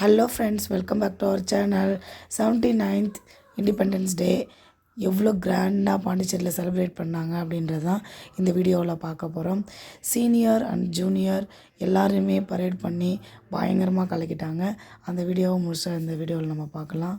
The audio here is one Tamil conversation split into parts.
Hello friends welcome back to our channel seventy ninth independence day எவ்வளோ கிராண்டாக பாண்டிச்சேரியில் செலிப்ரேட் பண்ணாங்க அப்படின்றது தான் இந்த வீடியோவில் பார்க்க போகிறோம் சீனியர் அண்ட் ஜூனியர் எல்லாருமே பரேட் பண்ணி பயங்கரமாக கலக்கிட்டாங்க. அந்த வீடியோவை முழுசாக இந்த வீடியோவில் நம்ம பார்க்கலாம்.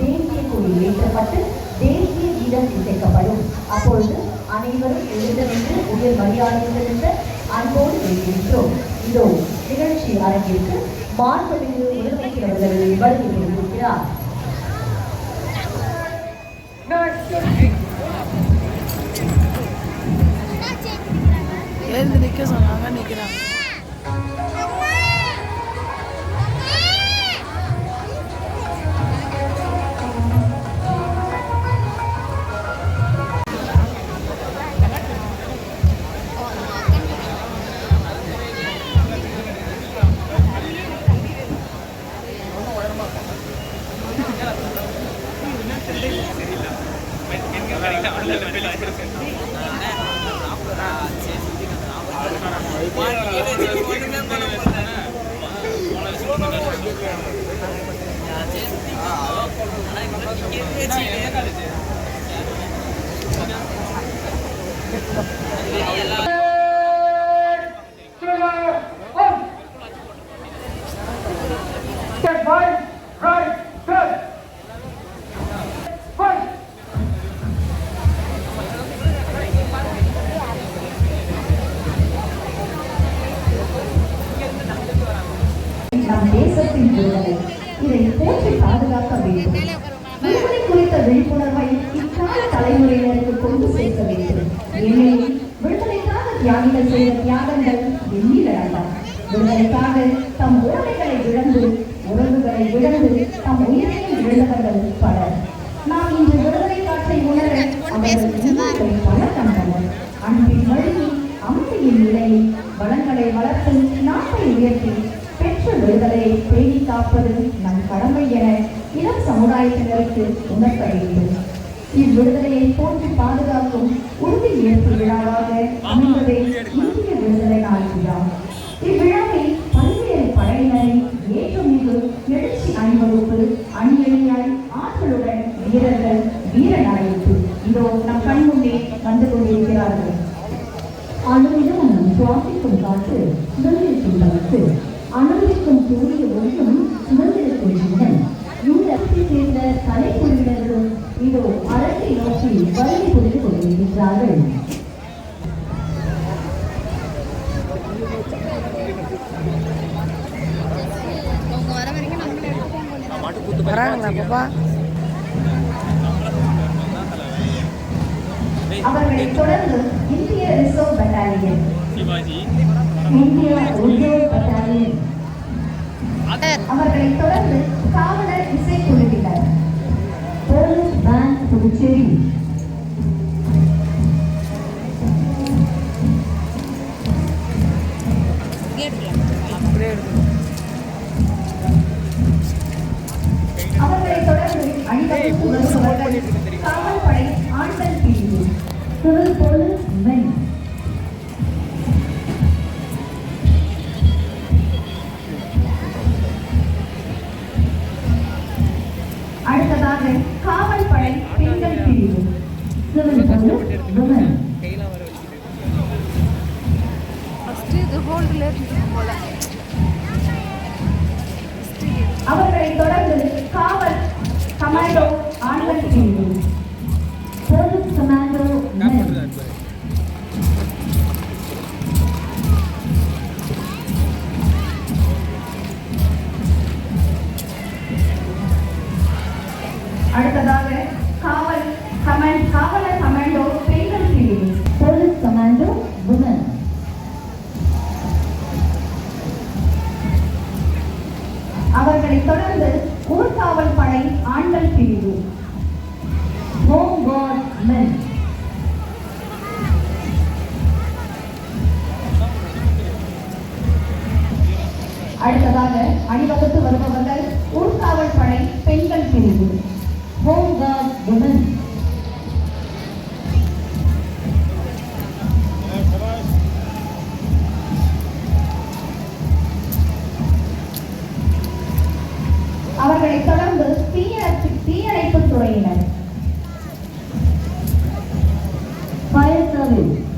தேசிய கொடி ஏற்றப்பட்டு தேசிய கீதம் இசைக்கப்படும் அப்பொழுது அனைவரும் உயர் அன்போடு இதோ நிகழ்ச்சி அரங்கிற்கு மாண்புமிகு முதலமைச்சர் அவர்கள் வருகை புரிந்திருக்கிறார் எழுந்து நிற்க சொன்னாங்க நிற்கிறாங்க எல்லாம் இழந்து தம் உயிரையும் இழந்தவர்கள் பலர் நாம் இன்று விடுதலை காற்றை உணர அவர்கள் பல கண்டனர் அன்பின் வழியில் அமைதியின் நிலையில் வளங்களை வளர்த்து நாட்டை உயர்த்தி பெற்ற விடுதலையை பேணி காப்பது நம் கடமை என இளம் சமுதாயத்தினருக்கு உணர்த்த வேண்டும். இவ்விடுதலையை போற்றி பாதுகாக்கும் உறுதி ஏற்பு விழாவாக அமைந்ததே இந்திய விடுதலை நாள் விழா. இவ்விழா ஏற்றுமிகு எழுச்சி அணிவகுப்பு அணியணியாய் ஆற்றலுடன் வீரர்கள் வீரன் நாயப்பு இதோ நம் கண் முன்னே வந்து கொண்டிருக்கிறார்கள். அணுவிலும் நம் சுவாசிக்கும் காற்று சுதந்திரத்தின் கருத்து அணுவிற்கும் சூரிய ஒளியும் சுதந்திரத்தின் ஜீவன் இந்த அரசை சேர்ந்த கலைக்குழுவினர்களும் இதோ அரசை நோக்கி வருகை புரிந்து கொண்டிருக்கிறார்கள் பாப்பா அவர்களை தொடர்ந்து இந்திய ரிசர்வ் பட்டாலியன். இந்திய ரிசர்வ் பட்டாலியன். அவர்களை தொடர்ந்து காவலர் இசைக்குழுவினர். போலீஸ் புதுச்சேரி. அப்படியே எடுக்கணும் அணிவகுப்பு வருபவர்கள் காவல்படை ஆண்கள் பிரிவு சிவில் போலீஸ் மென் Amen.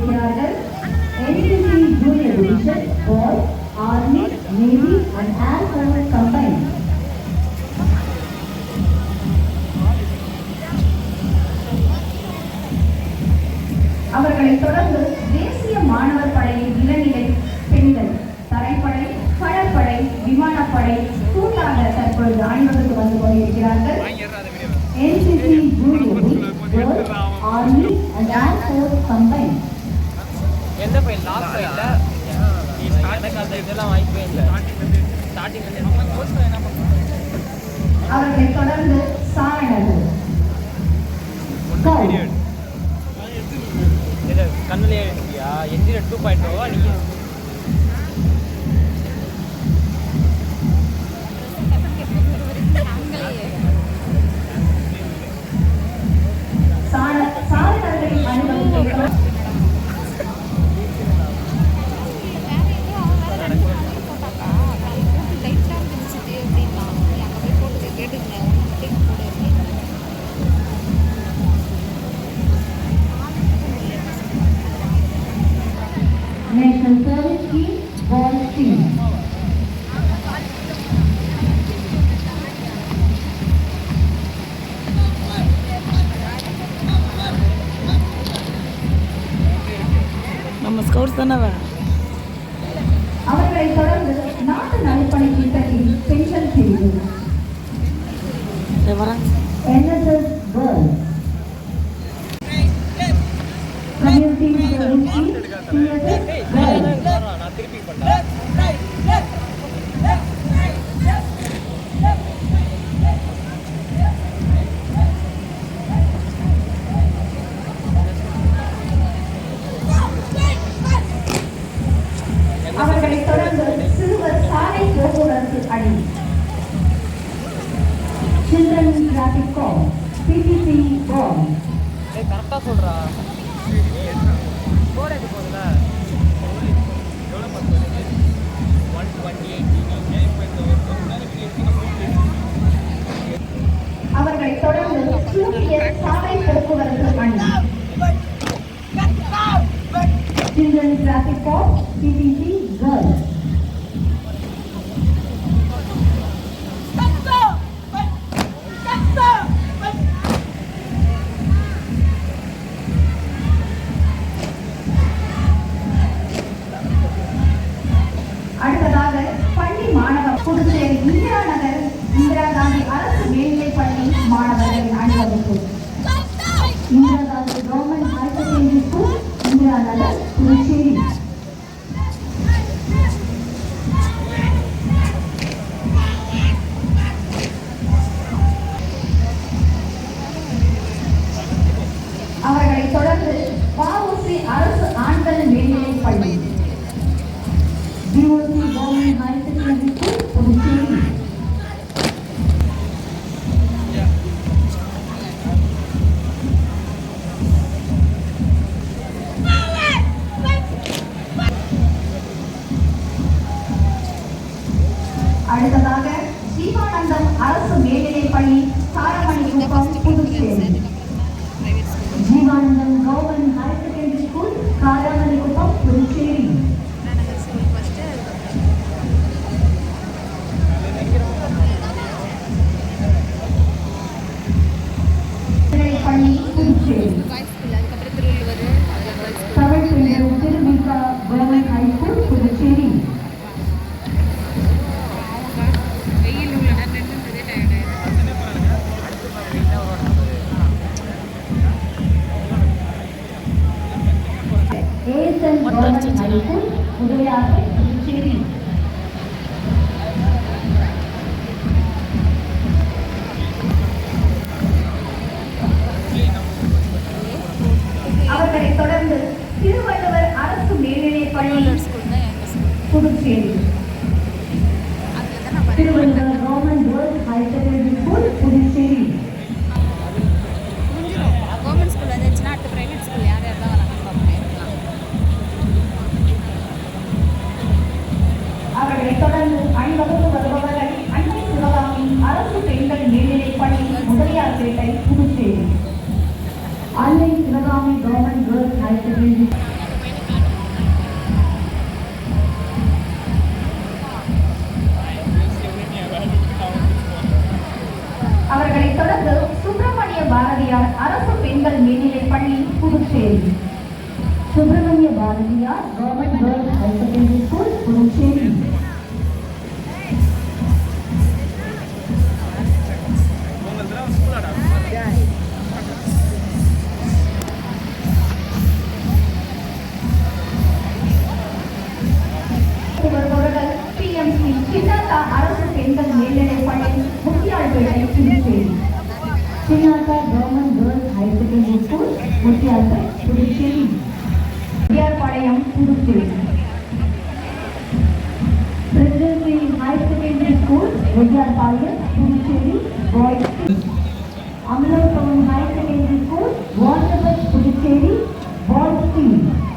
இருக்கிறார்கள் NCC junior division boys army navy and air force combined அவர்களைத் தொடர்ந்து தேசிய மாணவர் படையின் இளநிலை பெண்கள் தரைப்படை கடற்படை விமானப்படை கூட்டாக தற்பொழுது அணிவகுத்து வந்து கொண்டிருக்கிறார்கள் NCC junior girls army and air force combined எந்த ஃபைல் லாஸ்ட் ஃபைல்ல எனக்கு அந்த இதெல்லாம் வாய்ப்பே இல்லை. ஸ்டார்டிங்ல என்ன பண்ணுவோம் அவர்களைத் தொடர்ந்து சாரணர்கள். கண்ணுலயே எழுதியா என்ஜினியர் டூ பாயிண்ட் ஓவா? நீங்க ஸ்கவுட்ஸ் தானே அவன். அவர்களைத் தொடர்ந்து நாட்டு நலப்பணி திட்டத்தின் பென்ஷன் பிரிவு வராங்க Children's Traffic Corps, CTC Girls. Stop! Stop! Thank you. அடுத்ததாக ஜீவானந்தம் அரசு மேல்நிலைப் பள்ளி திருவள்ளுவர் அம்மையார் அரசு பெண்கள் மேல்நிலை பள்ளி Puducherry. Subramania Bharathiyar government girls higher secondary school Puducherry. அரசு பெண்கள் மேல்நிலைப்பள்ளி முக்கியாழ்பேட்டை Puducherry. Sunyatar Government Girls High Secondary School, Mutiyapur, Puducherry. Viyarpalayam, Puducherry. Presidency High Secondary School, Viyarpalayam, Puducherry, Boys. Amlavaram High Secondary School, Waterbury, Puducherry, Boys Team.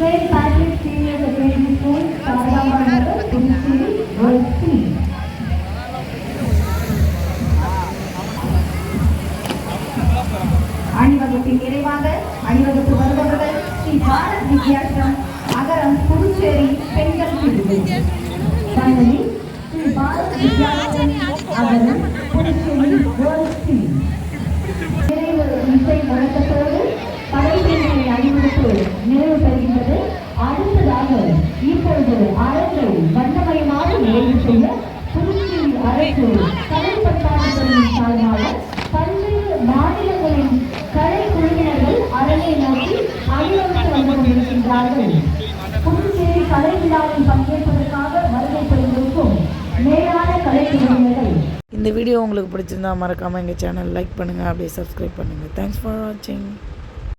Same package same as the grade before, Tata Mahindra, Puducherry, World அணிவகுப்பின் நிறைவாக அணிவகுப்பு வருபவர்கள் ஸ்ரீ பாரத் வித்யாசம் அகரம் புதுச்சேரி பெண்கள் பிரிவு. ஸ்ரீ பாரத் வித்யாசம் அகரம் புதுச்சேரி கலை பண்பாட்டுத்துறையின் சார்பாக பல்வேறு மாநிலங்களின் கலை குழுவினர்கள் அரங்கை நோக்கி அணிவகுத்து வந்து கொண்டிருக்கின்றார்கள் புதுச்சேரி கலை விழாவில் பங்கேற்பதற்காக வருகை புரிந்திருக்கும் மேலான கலை குழுவினர்கள் இந்த வீடியோ உங்களுக்கு பிடிச்சிருந்தா மறக்காமல் எங்கள் சேனல் லைக் பண்ணுங்கள் அப்படியே சப்ஸ்கிரைப் பண்ணுங்கள் தேங்க்ஸ் ஃபார் வாட்சிங்